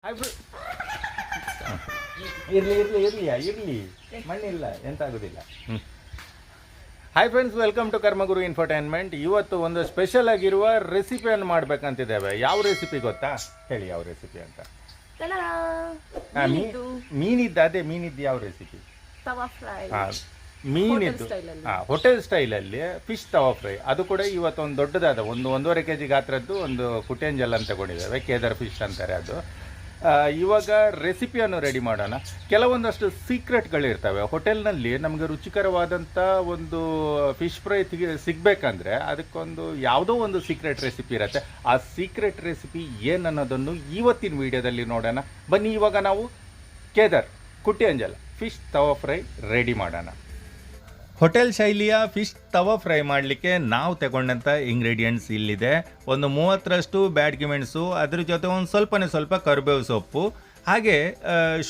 ಇರ್ಲಿ ಇರ್ಲಿ ಇರ್ಲಿ ಇರ್ಲಿ. ಮಣ್ಣಿಲ್ಲ ಎಂತ ಆಗುದಿಲ್ಲ. Hi friends welcome to Karmaguru infotainment ಇವತ್ತು ಒಂದು ಸ್ಪೆಷಲ್ ಆಗಿರುವ ರೆಸಿಪಿಯನ್ನು ಮಾಡ್ಬೇಕಂತಿದ್ದೇವೆ. ಯಾವ ರೆಸಿಪಿ ಗೊತ್ತಾ? ಹೇಳಿ ಯಾವ ರೆಸಿಪಿ ಅಂತ. Ta-da! ಆ, ಮೀ- ಮೀನಿದ್ದು. ಅದೇ ಮೀನಿದ್ದು ಯಾವ ರೆಸಿಪಿ ತವಾ ಫ್ರೈ. ಮೀನಿದ್ದು. Style ಅಲ್ಲಿ. ಹಾಂ ಹೋಟೆಲ್ ಸ್ಟೈಲಲ್ಲಿ ಫಿಶ್ ತವಾ ಫ್ರೈ. ಅದು ಕೂಡ ಇವತ್ತು ಒಂದು ದೊಡ್ಡದಾದ ಒಂದು ಒಂದೂವರೆ ಕೆ ಜಿ ಗಾತ್ರದ್ದು ಒಂದು ಕುಟೇಂಜಲ್ ಅಂತ ತಗೊಂಡಿದ್ದೇವೆ ಕೇದರ್ ಫಿಶ್ ಅಂತಾರೆ ಅದು. ಇವಾಗ ರೆಸಿಪಿಯನ್ನು ರೆಡಿ ಮಾಡೋಣ. ಕೆಲವೊಂದಷ್ಟು ಸೀಕ್ರೆಟ್ಗಳಿರ್ತವೆ ಹೋಟೆಲ್ನಲ್ಲಿ ನಮಗೆ ರುಚಿಕರವಾದಂಥ ಒಂದು ಫಿಶ್ ಫ್ರೈ ಸಿಗಬೇಕಂದ್ರೆ ಅದಕ್ಕೊಂದು ಯಾವುದೋ ಒಂದು ಸೀಕ್ರೆಟ್ ರೆಸಿಪಿ ಇರುತ್ತೆ. ಆ ಸೀಕ್ರೆಟ್ ರೆಸಿಪಿ ಏನನ್ನೋದನ್ನು ಇವತ್ತಿನ ವಿಡಿಯೋದಲ್ಲಿ ನೋಡೋಣ. ಬನ್ನಿ ಇವಾಗ ನಾವು ಕೇದರ್, ಕುಟ್ಟಿ ಅಂಜಲ್ ಫಿಶ್ ತವಾ ಫ್ರೈ ರೆಡಿ ಮಾಡೋಣ. ಹೋಟೆಲ್ ಶೈಲಿಯ ಫಿಶ್ ತವ ಫ್ರೈ ಮಾಡಲಿಕ್ಕೆ ನಾವು ತಗೊಂಡಂಥ ಇಂಗ್ರೀಡಿಯೆಂಟ್ಸ್ ಇಲ್ಲಿದೆ. ಒಂದು ಮೂವತ್ತರಷ್ಟು ಬ್ಯಾಡ್ಗಿ ಮೆಣಸು ಅದ್ರ ಜೊತೆ ಒಂದು ಸ್ವಲ್ಪನೇ ಸ್ವಲ್ಪ ಕರಿಬೇವು ಸೊಪ್ಪು, ಹಾಗೆ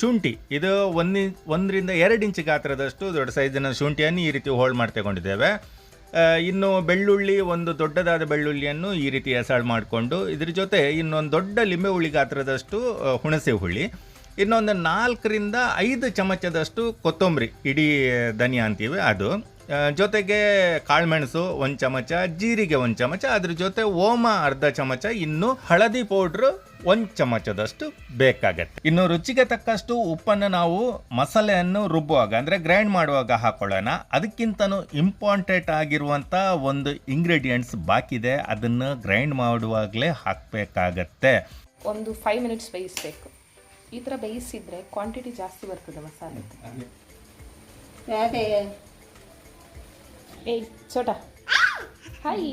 ಶುಂಠಿ. ಇದು ಒಂದು ಒಂದರಿಂದ ಎರಡು ಇಂಚು ಗಾತ್ರದಷ್ಟು ದೊಡ್ಡ ಸೈಜಿನ ಶುಂಠಿಯನ್ನು ಈ ರೀತಿ ಹೋಲ್ಡ್ ಮಾಡಿ ತಗೊಂಡಿದ್ದೇವೆ. ಇನ್ನು ಬೆಳ್ಳುಳ್ಳಿ, ಒಂದು ದೊಡ್ಡದಾದ ಬೆಳ್ಳುಳ್ಳಿಯನ್ನು ಈ ರೀತಿ ಎಸಾಳು ಮಾಡಿಕೊಂಡು, ಇದ್ರ ಜೊತೆ ಇನ್ನೊಂದು ದೊಡ್ಡ ಲಿಂಬೆ ಹುಳಿ ಗಾತ್ರದಷ್ಟು ಹುಣಸೆ ಹುಳಿ. ಇನ್ನೊಂದು ನಾಲ್ಕರಿಂದ ಐದು ಚಮಚದಷ್ಟು ಕೊತ್ತಂಬರಿ, ಇಡೀ ಧನಿಯಾ ಅಂತೀವಿ ಅದು. ಜೊತೆಗೆ ಕಾಳುಮೆಣಸು ಒಂದು ಚಮಚ, ಜೀರಿಗೆ ಒಂದು ಚಮಚ, ಅದ್ರ ಜೊತೆ ಓಮ ಅರ್ಧ ಚಮಚ, ಇನ್ನು ಹಳದಿ ಪೌಡ್ರು ಒಂದು ಚಮಚದಷ್ಟು ಬೇಕಾಗತ್ತೆ. ಇನ್ನು ರುಚಿಗೆ ತಕ್ಕಷ್ಟು ಉಪ್ಪನ್ನು ನಾವು ಮಸಾಲೆಯನ್ನು ರುಬ್ಬುವಾಗ, ಅಂದರೆ ಗ್ರೈಂಡ್ ಮಾಡುವಾಗ ಹಾಕೊಳ್ಳೋಣ. ಅದಕ್ಕಿಂತನೂ ಇಂಪಾರ್ಟೆಂಟ್ ಆಗಿರುವಂಥ ಒಂದು ಇಂಗ್ರೀಡಿಯೆಂಟ್ಸ್ ಬಾಕಿ ಇದೆ. ಅದನ್ನು ಗ್ರೈಂಡ್ ಮಾಡುವಾಗಲೇ ಹಾಕಬೇಕಾಗತ್ತೆ. ಒಂದು ಫೈವ್ ಮಿನಿಟ್ಸ್ ಬೇಯಿಸ್ಬೇಕು. ಈ ಥರ ಬೇಯಿಸಿದ್ರೆ ಕ್ವಾಂಟಿಟಿ ಜಾಸ್ತಿ ಬರ್ತದೆ ಮಸಾಲೆ ಅದೇ ಏಯ್ ಚೋಟ ಹಾಯ್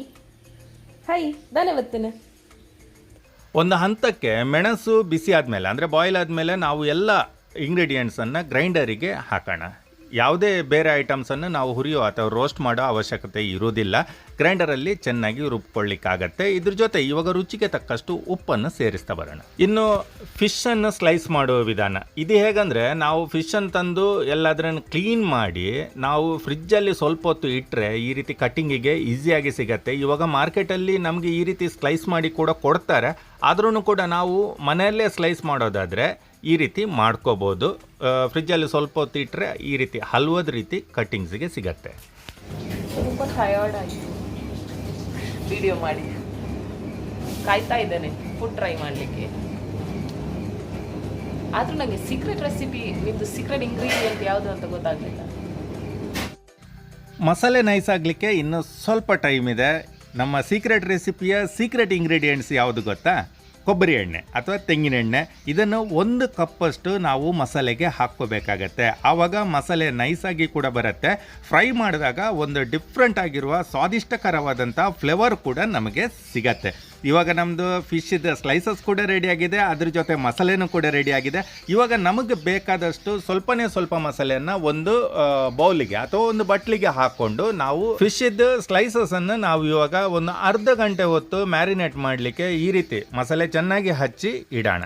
ಹಾಯ್ ಧನ್ಯವಾದ ಬರ್ತೇನೆ ಒಂದು ಹಂತಕ್ಕೆ ಮೆಣಸು ಬಿಸಿ ಆದಮೇಲೆ ಅಂದರೆ ಬಾಯ್ಲ್ ಆದಮೇಲೆ ನಾವು ಎಲ್ಲ ಇಂಗ್ರೀಡಿಯೆಂಟ್ಸನ್ನು ಗ್ರೈಂಡರಿಗೆ ಹಾಕೋಣ. ಯಾವುದೇ ಬೇರೆ ಐಟಮ್ಸನ್ನು ನಾವು ಹುರಿಯೋ ಅಥವಾ ರೋಸ್ಟ್ ಮಾಡೋ ಅವಶ್ಯಕತೆ ಇರೋದಿಲ್ಲ ಗ್ರೈಂಡರಲ್ಲಿ ಚೆನ್ನಾಗಿ ರುಬ್ಕೊಳ್ಳಿಕ್ಕಾಗತ್ತೆ. ಇದ್ರ ಜೊತೆ ಇವಾಗ ರುಚಿಗೆ ತಕ್ಕಷ್ಟು ಉಪ್ಪನ್ನು ಸೇರಿಸ್ತಾ ಬರೋಣ. ಇನ್ನು ಫಿಶನ್ನು ಸ್ಲೈಸ್ ಮಾಡುವ ವಿಧಾನ. ಇದು ಹೇಗಂದರೆ ನಾವು ಫಿಶನ್ನು ತಂದು ಎಲ್ಲದರನ್ನು ಕ್ಲೀನ್ ಮಾಡಿ ನಾವು ಫ್ರಿಜ್ಜಲ್ಲಿ ಸ್ವಲ್ಪ ಹೊತ್ತು ಇಟ್ಟರೆ ಈ ರೀತಿ ಕಟ್ಟಿಂಗಿಗೆ ಈಸಿಯಾಗಿ ಸಿಗತ್ತೆ. ಇವಾಗ ಮಾರ್ಕೆಟಲ್ಲಿ ನಮಗೆ ಈ ರೀತಿ ಸ್ಲೈಸ್ ಮಾಡಿ ಕೂಡ ಕೊಡ್ತಾರೆ. ಆದ್ರೂ ಕೂಡ ನಾವು ಮನೆಯಲ್ಲೇ ಸ್ಲೈಸ್ ಮಾಡೋದಾದರೆ ಈ ರೀತಿ ಮಾಡ್ಕೋಬೋದು. ಫ್ರಿಜ್ಜಲ್ಲಿ ಸ್ವಲ್ಪ ಹೊತ್ತು ಇಟ್ಟರೆ ಈ ರೀತಿ ಹಲ್ವದ ರೀತಿ ಕಟ್ಟಿಂಗ್ಸಿಗೆ ಸಿಗತ್ತೆ. ತುಂಬ ಟಯರ್ಡ್ ಆಯಿತು. ವಿಡಿಯೋ ಮಾಡಿ. ಕಾಯ್ತಾ ಇದ್ದೇನೆ. ಫುಡ್ ಟ್ರೈ ಮಾಡಲಿಕ್ಕೆ. ಆದರೂ ನನಗೆ ಸೀಕ್ರೆಟ್ ರೆಸಿಪಿ ನಿಮ್ಮದು ಸೀಕ್ರೆಟ್ ಇಂಗ್ರೀಡಿಯೆಂಟ್ ಯಾವುದು ಅಂತ ಗೊತ್ತಾಗಲಿಲ್ಲ. ಮಸಾಲೆ ನೈಸ್ ಆಗಲಿಕ್ಕೆ ಇನ್ನು ಸ್ವಲ್ಪ ಟೈಮ್ ಇದೆ. ನಮ್ಮ ಸೀಕ್ರೆಟ್ ರೆಸಿಪಿಯ ಸೀಕ್ರೆಟ್ ಇಂಗ್ರೀಡಿಯೆಂಟ್ಸ್ ಯಾವುದು ಗೊತ್ತಾ? ಕೊಬ್ಬರಿ ಎಣ್ಣೆ ಅಥವಾ ತೆಂಗಿನ ಎಣ್ಣೆ, ಇದನ್ನು ಒಂದು ಕಪ್ಪಷ್ಟು ನಾವು ಮಸಾಲೆಗೆ ಹಾಕ್ಕೋಬೇಕಾಗತ್ತೆ. ಆವಾಗ ಮಸಾಲೆ ನೈಸಾಗಿ ಕೂಡ ಬರುತ್ತೆ. ಫ್ರೈ ಮಾಡಿದಾಗ ಒಂದು ಡಿಫ್ರೆಂಟ್ ಆಗಿರುವ ಸ್ವಾದಿಷ್ಟಕರವಾದಂಥ ಫ್ಲೇವರ್ ಕೂಡ ನಮಗೆ ಸಿಗತ್ತೆ. ಇವಾಗ ನಮ್ಮದು ಫಿಶ್ದು ಸ್ಲೈಸಸ್ ಕೂಡ ರೆಡಿ ಆಗಿದೆ, ಅದ್ರ ಜೊತೆ ಮಸಾಲೆನೂ ಕೂಡ ರೆಡಿ ಆಗಿದೆ. ಇವಾಗ ನಮಗೆ ಬೇಕಾದಷ್ಟು ಸ್ವಲ್ಪನೇ ಸ್ವಲ್ಪ ಮಸಾಲೆಯನ್ನು ಒಂದು ಬೌಲಿಗೆ ಅಥವಾ ಒಂದು ಬಟ್ಲಿಗೆ ಹಾಕ್ಕೊಂಡು ನಾವು ಫಿಶ್ದು ಸ್ಲೈಸಸ್ ಅನ್ನು ನಾವು ಇವಾಗ ಒಂದು ಅರ್ಧ ಗಂಟೆ ಹೊತ್ತು ಮ್ಯಾರಿನೇಟ್ ಮಾಡಲಿಕ್ಕೆ ಈ ರೀತಿ ಮಸಾಲೆ ಚೆನ್ನಾಗಿ ಹಚ್ಚಿ ಇಡೋಣ.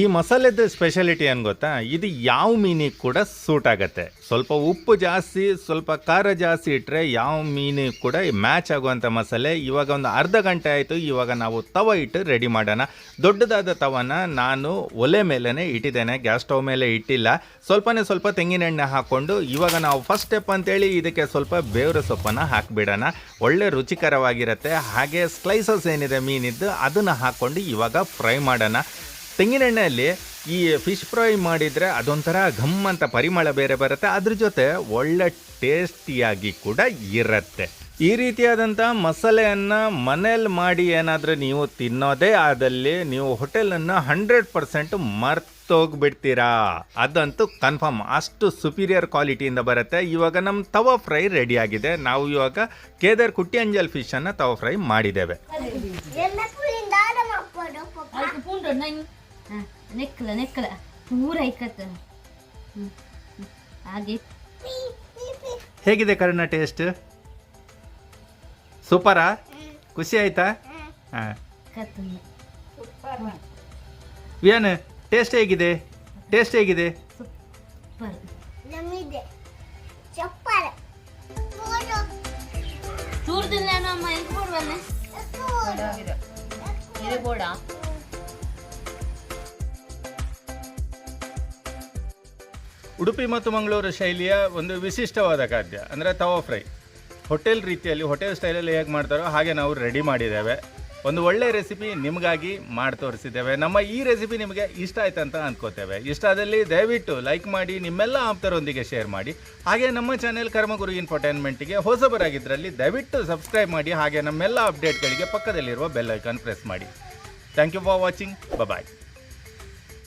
ಈ ಮಸಾಲೆದ ಸ್ಪೆಷಾಲಿಟಿ ಏನು ಗೊತ್ತಾ? ಇದು ಯಾವ ಮೀನಿಗೆ ಕೂಡ ಸೂಟ್ ಆಗುತ್ತೆ. ಸ್ವಲ್ಪ ಉಪ್ಪು ಜಾಸ್ತಿ, ಸ್ವಲ್ಪ ಖಾರ ಜಾಸ್ತಿ ಇಟ್ಟರೆ ಯಾವ ಮೀನಿಗೆ ಕೂಡ ಮ್ಯಾಚ್ ಆಗುವಂಥ ಮಸಾಲೆ. ಇವಾಗ ಒಂದು ಅರ್ಧ ಗಂಟೆ ಆಯಿತು, ಇವಾಗ ನಾವು ತವ ಇಟ್ಟು ರೆಡಿ ಮಾಡೋಣ. ದೊಡ್ಡದಾದ ತವನ ನಾನು ಒಲೆ ಮೇಲೇ ಇಟ್ಟಿದ್ದೇನೆ ಗ್ಯಾಸ್ ಸ್ಟವ್ ಮೇಲೆ ಇಟ್ಟಿಲ್ಲ. ಸ್ವಲ್ಪನೇ ಸ್ವಲ್ಪ ತೆಂಗಿನ ಎಣ್ಣೆ ಹಾಕ್ಕೊಂಡು ಇವಾಗ ನಾವು ಫಸ್ಟ್ ಸ್ಟೆಪ್ ಅಂತೇಳಿ ಇದಕ್ಕೆ ಸ್ವಲ್ಪ ಬೇವ್ರ ಸೊಪ್ಪನ್ನು ಹಾಕಿಬಿಡೋಣ. ಒಳ್ಳೆ ರುಚಿಕರವಾಗಿರುತ್ತೆ. ಹಾಗೆ ಸ್ಲೈಸಸ್ ಏನಿದೆ ಮೀನಿದ್ದು, ಅದನ್ನು ಹಾಕ್ಕೊಂಡು ಇವಾಗ ಫ್ರೈ ಮಾಡೋಣ. ತೆಂಗಿನ ಎಣ್ಣೆಯಲ್ಲಿ ಈ ಫಿಶ್ ಫ್ರೈ ಮಾಡಿದರೆ ಅದೊಂಥರ ಘಮ್ ಅಂತ ಪರಿಮಳ ಬೇರೆ ಬರುತ್ತೆ. ಅದ್ರ ಜೊತೆ ಒಳ್ಳೆ ಟೇಸ್ಟಿಯಾಗಿ ಕೂಡ ಇರುತ್ತೆ. ಈ ರೀತಿಯಾದಂಥ ಮಸಾಲೆಯನ್ನು ಮನೇಲಿ ಮಾಡಿ ಏನಾದರೂ ನೀವು ತಿನ್ನೋದೇ ಆದಲ್ಲಿ ನೀವು ಹೋಟೆಲನ್ನು ಹಂಡ್ರೆಡ್ ಪರ್ಸೆಂಟ್ ಮರ್ತೋಗ್ಬಿಡ್ತೀರಾ? ಅದಂತೂ ಕನ್ಫರ್ಮ್. ಅಷ್ಟು ಸುಪೀರಿಯರ್ ಕ್ವಾಲಿಟಿಯಿಂದ ಬರುತ್ತೆ. ಇವಾಗ ನಮ್ಮ ತವ ಫ್ರೈ ರೆಡಿಯಾಗಿದೆ. ಆಗಿದೆ ನಾವು ಇವಾಗ ಕೇದರ್ ಕುಟ್ಟಿ ಅಂಜಲ್ ಫಿಶನ್ನು ತವ ಫ್ರೈ ಮಾಡಿದ್ದೇವೆ. ನಂಗೆ ನೆಕ್ಕಲ ನೆಕ್ಕಲ. ಪೂರ. ಹ್ಮ್. ಹಾಗೆ. ಹೇಗಿದೆ ಕರುಣ ಟೇಸ್ಟ್ ಸೂಪರಾ? ಖುಷಿ ಆಯ್ತಾ? ಹಾಂ. ಕತ್ತಲ್ಲ ವಿಯಾನ್ ಟೇಸ್ಟ್ ಹೇಗಿದೆ? ಟೇಸ್ಟ್ ಹೇಗಿದೆ? ಸೂಪರ್. ನಮಿದೆ ಚಪ್ಪರ. ಚೂರ್ದಿಲ್ಲ ನಮ್ಮ ಎಂತ ಕೊಡುವಲ್ಲ ಇದೆ ಬೋಡ ಉಡುಪಿ ಮತ್ತು ಮಂಗಳೂರು ಶೈಲಿಯ ಒಂದು ವಿಶಿಷ್ಟವಾದ ಖಾದ್ಯ, ಅಂದರೆ ತವಾ ಫ್ರೈ. ಹೋಟೆಲ್ ರೀತಿಯಲ್ಲಿ, ಹೋಟೆಲ್ ಸ್ಟೈಲಲ್ಲಿ ಹೇಗೆ ಮಾಡ್ತಾರೋ ಹಾಗೆ ನಾವು ರೆಡಿ ಮಾಡಿದ್ದೇವೆ. ಒಂದು ಒಳ್ಳೆ ರೆಸಿಪಿ ನಿಮಗಾಗಿ ಮಾಡಿ ತೋರಿಸಿದ್ದೇವೆ. ನಮ್ಮ ಈ ರೆಸಿಪಿ ನಿಮಗೆ ಇಷ್ಟ ಆಯ್ತು ಅಂತ ಅಂದ್ಕೋತೇವೆ ಇಷ್ಟ ಆದಲ್ಲಿ ದಯವಿಟ್ಟು ಲೈಕ್ ಮಾಡಿ, ನಿಮ್ಮೆಲ್ಲ ಆಪ್ತರೊಂದಿಗೆ ಶೇರ್ ಮಾಡಿ. ಹಾಗೆ ನಮ್ಮ ಚಾನೆಲ್ ಕರ್ಮಗುರು ಇನ್ಫರ್ಟೈನ್ಮೆಂಟ್ಗೆ ಹೊಸಬರಾಗಿದ್ದರಲ್ಲಿ ದಯವಿಟ್ಟು ಸಬ್ಸ್ಕ್ರೈಬ್ ಮಾಡಿ, ಹಾಗೆ ನಮ್ಮೆಲ್ಲ ಅಪ್ಡೇಟ್ಗಳಿಗೆ ಪಕ್ಕದಲ್ಲಿರುವ ಬೆಲ್ ಐಕಾನ್ ಪ್ರೆಸ್ ಮಾಡಿ. Thank you for watching bye